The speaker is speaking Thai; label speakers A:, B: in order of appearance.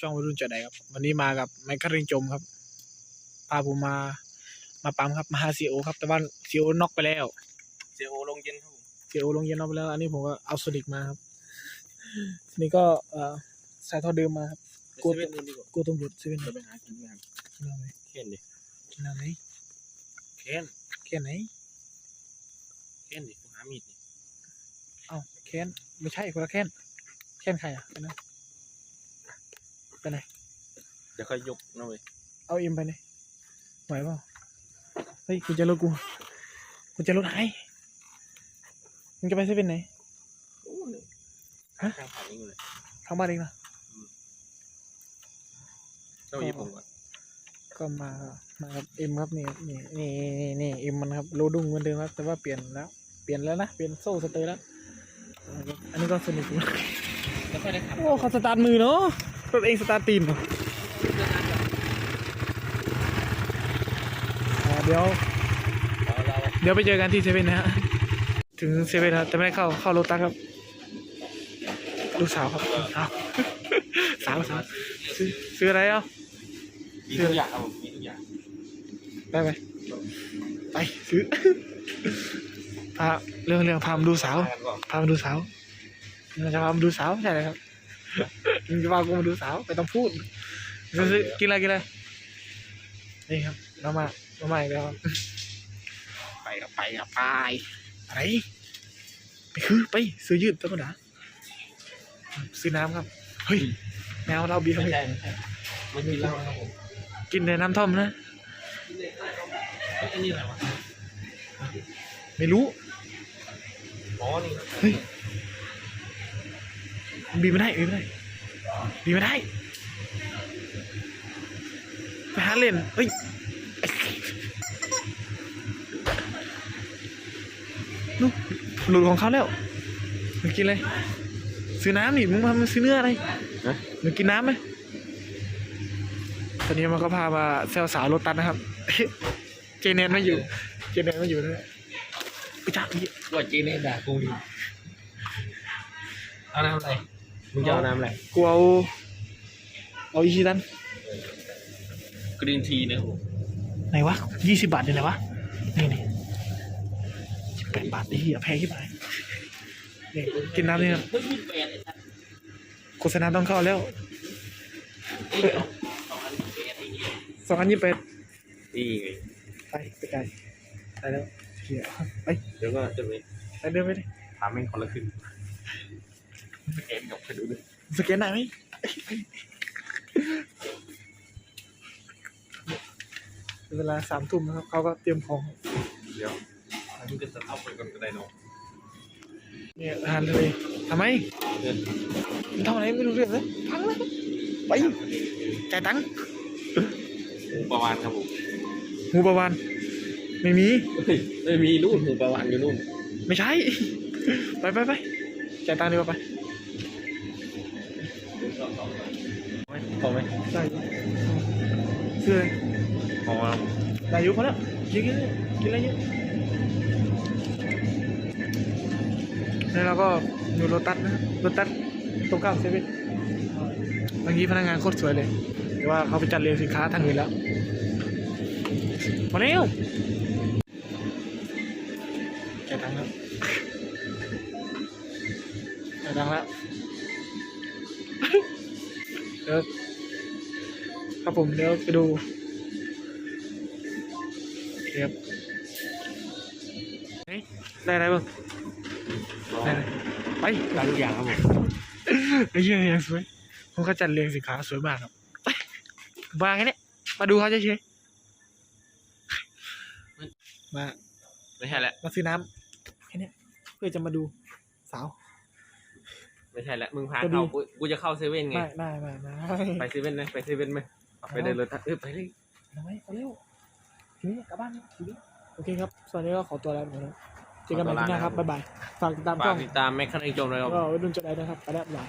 A: ช่องวัยรุ่นจอดใดครับ วันนี้มากับไมค์คัริงจมครับ พาผมมา มาปั๊มครับ มาหาซีโอครับ แต่ว่าซีโอน็อกไปแล้ว
B: เจโอลงเย็นครับผม
A: ซีโอลงเย็นน็อกไปแล้ว อันนี้ผมก็เอาโซนิกมาครับทีนี้ก็เอ่อสายท่อเดิมมาครับ
B: ไปเซเว่นนู่นดีกว่า
A: กูตำรวจเซเว่น
B: จะไปหากินกัน
A: กินเอาไหม
B: เคนดิ
A: กินเอาไหม
B: เคน
A: แค่ไหน
B: เคนดิกูหามีดนี่
A: เอ้าแค้นไม่ใช่คนละแค้นแค้นใครอะไปนะ ไปไหน
B: เดี๋ยวค่อยยกนะเว้ย
A: เอาเอ็มไปเลยไหวเปล่าเฮ้ยกุญแจรถกูกุญแจรถหายมึงจะไปเซเว่นไหน
B: โอ้ย
A: ฮะ
B: ข้างผ่านนี่เลย
A: ทางบ้านเองนะ
B: เจ้าหยิบผมก่อน
A: ก็มามากับเอ็มครับนี่นี่นี่นี่นี่เอ็มมันครับโลดุงเหมือนเดิมครับ แต่ว่าเปลี่ยนแล้ว เปลี่ยนแล้วนะเปลี่ยนโซ่สเตอร์แล้ว อันนี้ก็สนุกอยู่
B: แล้วค่อยได้ขับ
A: โอ้เขาสตาร์ทมือเนาะ รถเองสตาร์ทตีนเหรอเดี๋ยว
B: เดี๋
A: ยวไปเจอกันที่เซเว่นนะฮะ ถึงเซเว่นครับแต่ไม่ได้เข้า เข้าโรตัสครับ ลูกสาวครับเอาสาวสาวซื้อซื้ออะไรเอะ
B: มีทุกอย่างครับผมมีทุกอย่าง
A: ไปไปไปซื้อพาเรื่องเรื่องพามาดูสาวพามาดูสาวเราจะพามาดูสาวใช่เลยครับ มึงจะพากูมาดูสาวไม่ต้องพูดซื้อซื้อกินอะไรกินอะไรนี่ครับเรามาเรามาอีกแล้วครับไปครับไปครับไปอะไรไปคือไปซื้อยืดธรรมดาซื้อน้ำครับ เฮ้ยแมวเราเบียร์
B: ไม่
A: ไม่
B: ใช่ไม่กินเหล้านะครับผม
A: กินแต่น้ำท่อมนะ
B: เอ้ยอันนี้อะไรวะ
A: ไม่รู้
B: อ๋อนี่
A: เฮ้ยบีบไม่ได้บีบไม่ได้ บีบไม่ได้ ไปหาเล่นเฮ้ยลูกหลุดของเขาแล้วมึงกินอะไรซื้อน้ำนี่มึงมามึงซื้อเนื้ออะไร
B: นะ
A: มึงกินน้ำไหมตอนนี้มันก็พามาเซลสาวรถตัดนะครับ เจเนนไม่อยู่ เจเนนไม่อยู่นะไปจ้าพี่
B: ว่าจีนเนี่ยด่ากูอยู่เอาน้ำอะไร มึงจะเอาน้ำอะไร
A: กูเอาเอาอีชิตัน
B: กรีนทีนะครับผม
A: ไหนวะยี่สิบาทเลยไหนวะ นี่นี่สิบแปดบาทไอ้เหี้ยแพงที่ไหนนี่กินน้ำนี่ครับ
B: เฮ้ยมีแปดไอ้สัส
A: โฆษณาต้องเข้าแล้วเฮ้ยเอา
B: สองอันแปดไอ้เหี้ย
A: สองอันยี่สิบแปด
B: นี่ไง
A: ไปไปไกลไปแล้วเหี้ยไป
B: เดี๋ยวก็จะไป
A: ไปเดินไปดิ
B: ถามแม่งคนละครึ่ง สแกนกับไปดูดิ
A: สแกนได้ไหมเวลาสามทุ่มนะครับเขาก็เตรียมของ
B: เดี๋ยวมึงจะสต็อปไปก่อนก็ได้เนาะ
A: เนี่ยอาหารเลยทำไม
B: เดิน
A: มันทำอะไรไม่รู้เรื่องเลยพังเลยไปจ่ายตังค์
B: ประมาณครับผม
A: หมูประวานไม่มี
B: เฮ้ยไม่มีนู่นหมู่ประมาณอยู่นู่น
A: ไม่ใช่ ไปไปไปจ่ายตังค์ดีกว่าไป
B: พอไหม
A: ได้ซื้อเลย
B: พอแล้ว
A: ได้อยุพอแล้วกินกินกินอะไรเยอะแล้วเราก็อยู่โรตัสนะโรตัสตรงข้ามเซเว่นเมื่อกี้พนักงานโคตรสวยเลย แต่ว่าเขาไปจัดเรียงสินค้าทางอื่นแล้วมาเร็วจ่ายตังค์แล้วจ่ายตังค์แล้วเดี๋ยวครับผมเดี๋ยวไปดูครับเฮ้ยได้อะไรบ้างได้อะไรไป
B: ได้ทุกอย่างครับผม
A: ไอ้เหี้ยยังสวยผมก็จัดเรียงสินค้าสวยมากครับไปมาแค่นี้มาดูเขาเฉยๆมา
B: ไม่ใช่แหละ
A: มาซื้อน้ำแค่เนี้ยเพื่อจะมาดูสาว
B: ไม่ใช่แหละมึงพา
A: ก็ดี
B: เข้ากูกูจะเข้าเซเว่นไง
A: ไม่ไม่ไม่ไม่
B: ไปเซเว่นไหมไปเซเว่นไหมเอาไปเดินรถเออไปเลย
A: ทำไมเอาเร็วทีนี้กลับบ้านทีนี้โอเคครับสวัสดีก็ขอตัวแล้วนะครับเจอกันใหม่ที่หน้าครับบ๊ายบายฝากติดตาม
B: ฝา
A: ช่
B: ก
A: อง
B: ติดตามแม็กคันเองจมเลยครับ
A: ก็วัยรุ่นจะได้นะครับไปแล้วบ๊ายบาย